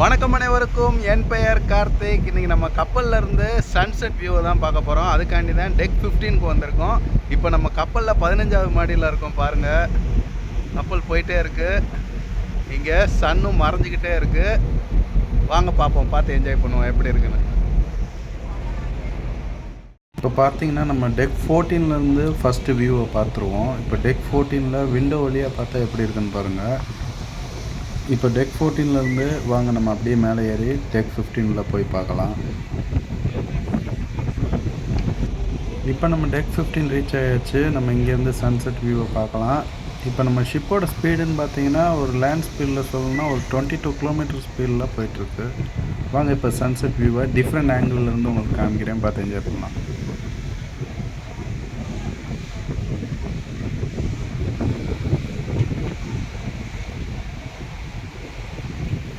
வணக்கம் அனைவருக்கும். என் பெயர் கார்த்திக். இன்றைக்கி நம்ம கப்பலில் இருந்து சன்செட் வியூவை தான் பார்க்க போகிறோம் அதுக்காண்டி தான் டெக் ஃபிஃப்டீனுக்கு வந்திருக்கோம். இப்போ நம்ம கப்பலில் பதினஞ்சாவது மாடியில் இருக்கோம் பாருங்கள் கப்பல் போயிட்டே இருக்குது இங்கே சன்னும் மறைஞ்சிக்கிட்டே இருக்குது வாங்க பார்ப்போம். பார்த்து என்ஜாய் பண்ணுவோம். எப்படி இருக்குன்னு. இப்போ பார்த்தீங்கன்னா நம்ம டெக் ஃபோர்டீன்லேருந்து ஃபஸ்ட்டு வியூவை பார்த்துருவோம். இப்போ டெக் ஃபோர்டீனில் விண்டோ வழியாக பார்த்தா எப்படி இருக்குன்னு பாருங்கள் இப்போ டெக் ஃபோர்டீன்லேருந்து வாங்க நம்ம அப்படியே மேலே ஏறி டெக் ஃபிஃப்டீனில் போய் பார்க்கலாம். இப்போ நம்ம டெக் ஃபிஃப்டீன் ரீச் ஆயாச்சு. நம்ம இங்கேருந்து சன்செட் வியூவை பார்க்கலாம். இப்போ நம்ம ஷிப்போட ஸ்பீடுன்னு பார்த்தீங்கன்னா ஒரு லேண்ட் ஸ்பீடில் சொல்லணும்னா ஒரு டுவெண்ட்டி டூ கிலோமீட்டர் ஸ்பீடில் போயிட்டுருக்கு. வாங்க இப்போ சன்செட் வியூவை டிஃப்ரெண்ட் ஆங்கிள்லேருந்து உங்களுக்கு காமிக்கிறேன். பார்த்து என்ஜாய் பண்ணலாம்.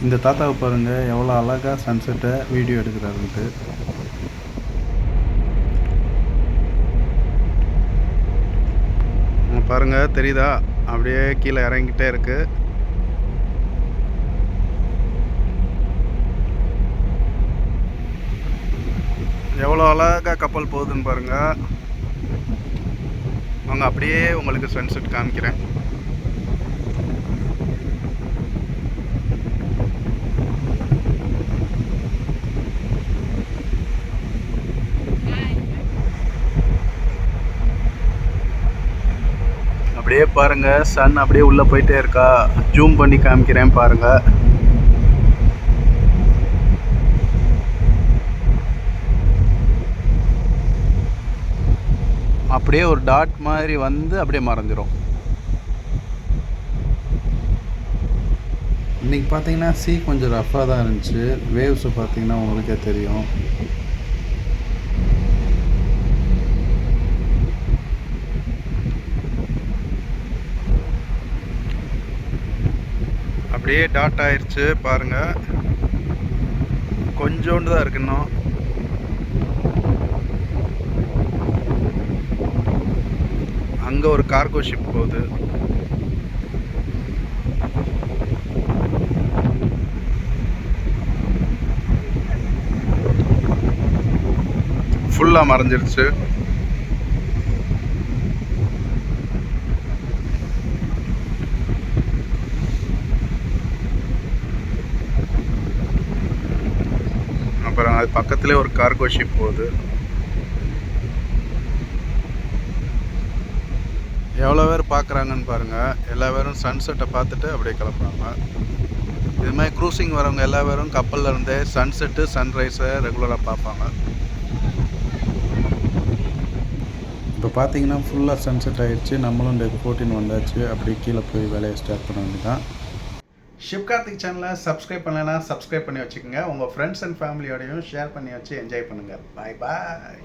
இந்த தாத்தாவை பாருங்க எவ்வளோ அழகாக சன்செட்டை வீடியோ எடுக்கிறாருன்ட்டு பாருங்கள் பாருங்க தெரியுதா? அப்படியே கீழே இறங்கிட்டே இருக்கு. எவ்வளோ அழகாக கப்பல் போகுதுன்னு பாருங்க. வாங்க அப்படியே உங்களுக்கு சன்செட் காமிக்கிறேன். அப்படியே பாருங்க. சன் அப்படியே உள்ள போயிட்டே இருக்கா. ஜூம் பண்ணி காமிக்கிறேன் பாருங்க. அப்படியே ஒரு டாட் மாதிரி வந்து அப்படியே மறைஞ்சிரும். இன்றைக்கி பார்த்தீங்கன்னா சீ கொஞ்சம் ரஃப்பாக தான் இருந்துச்சு. வேவ்ஸை பார்த்தீங்கன்னா உங்களுக்கே தெரியும். அப்படியே டாட் ஆயிடுச்சு பாருங்கள் கொஞ்சோண்டு தான் இருக்கு இன்னும். அங்கே ஒரு கார்கோ ஷிப் போகுது. ஃபுல்லாக மறைஞ்சிருச்சு. அப்புறம் அது பக்கத்துலேயே ஒரு கார்கோ ஷிப் போகுது. எவ்வளோ பேர் பார்க்குறாங்கன்னு பாருங்கள் எல்லா பேரும் சன்செட்டை பார்த்துட்டு அப்படியே கிளம்புறாங்க. இது மாதிரி க்ரூசிங் வரவங்க எல்லா பேரும் கப்பலில் இருந்தே சன்செட்டு சன்ரைஸை ரெகுலராக பார்ப்பாங்க. இப்போ பார்த்தீங்கன்னா ஃபுல்லாக சன்செட் ஆகிடுச்சு நம்மளும் டெக் ஃபோர்டின் வந்தாச்சு. அப்படியே கீழே போய் வேலையை ஸ்டார்ட் பண்ண வேண்டியதான் ஷிவ்கார்த்திக் சேனலை சப்ஸ்கிரைப் பண்ணலைன்னா சப்ஸ்கிரைப் பண்ணி வச்சுக்கோங்க. உங்கள் ஃப்ரெண்ட்ஸ் அண்ட் ஃபேமிலியோடையும் ஷேர் பண்ணி வச்சு என்ஜாய் பண்ணுங்கள் பாய் பாய்